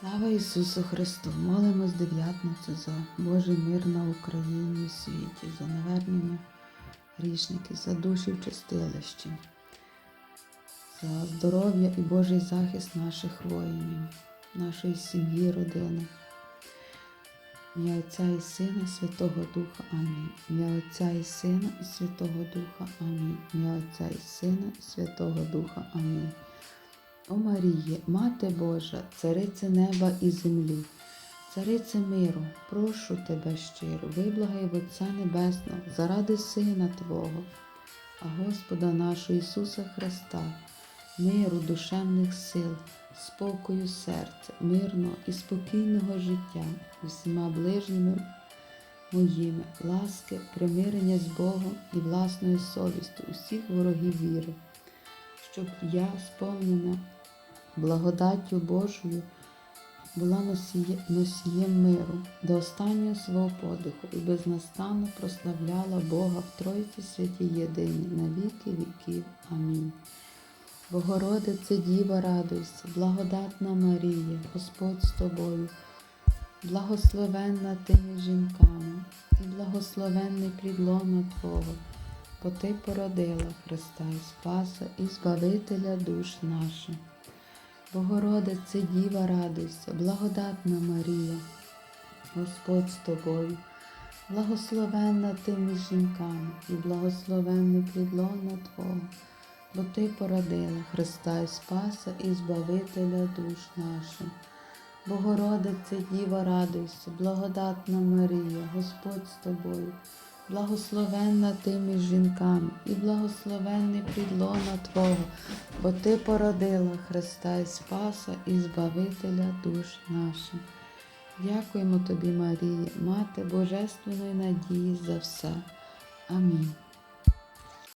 Слава Ісусу Христу! Молимось дев'ятницю за Божий мир на Україні і світі, за навернення грішників, за душі в чистилищі, за здоров'я і Божий захист наших воїнів, нашої сім'ї, родини. Ім'я Отця і Сина, Святого Духа. Амінь. Ім'я Отця і Сина і Святого Духа. Амінь. Ім'я Отця і Сина і Святого Духа. Амінь. О Маріє, Мати Божа, царице неба і землі, царице миру, прошу тебе щиро, виблагай в Отця Небесного заради Сина Твого, а Господа нашого Ісуса Христа, миру душевних сил, спокою серця, мирного і спокійного життя всіма ближніми моїми, ласки, примирення з Богом і власною совістю усіх ворогів віри, щоб я, сповнена благодаттю Божою, була носієм миру до останнього свого подиху і безнастанно прославляла Бога в Тройці святій єдині на віки віків. Амінь. Богородице Діва, радуйся, благодатна Марія, Господь з тобою, благословенна ти між жінками, і благословенний плідлона Твого, бо ти породила Христа і Спаса і Збавителя душ наших. Богородице Діва, радуйся, благодатна Марія, Господь з тобою, благословенна ти між жінками, і благословенний плідлона Твого, бо ти породила Христа і Спаса і Збавителя душ наших. Богородице Діва, радуйся, благодатна Марія, Господь з тобою, благословенна ти між жінками, і благословенний підлона Твого, бо ти породила Христа і Спаса і Збавителя душ наших. Дякуємо тобі, Марія, Мати Божественної надії за все. Амінь.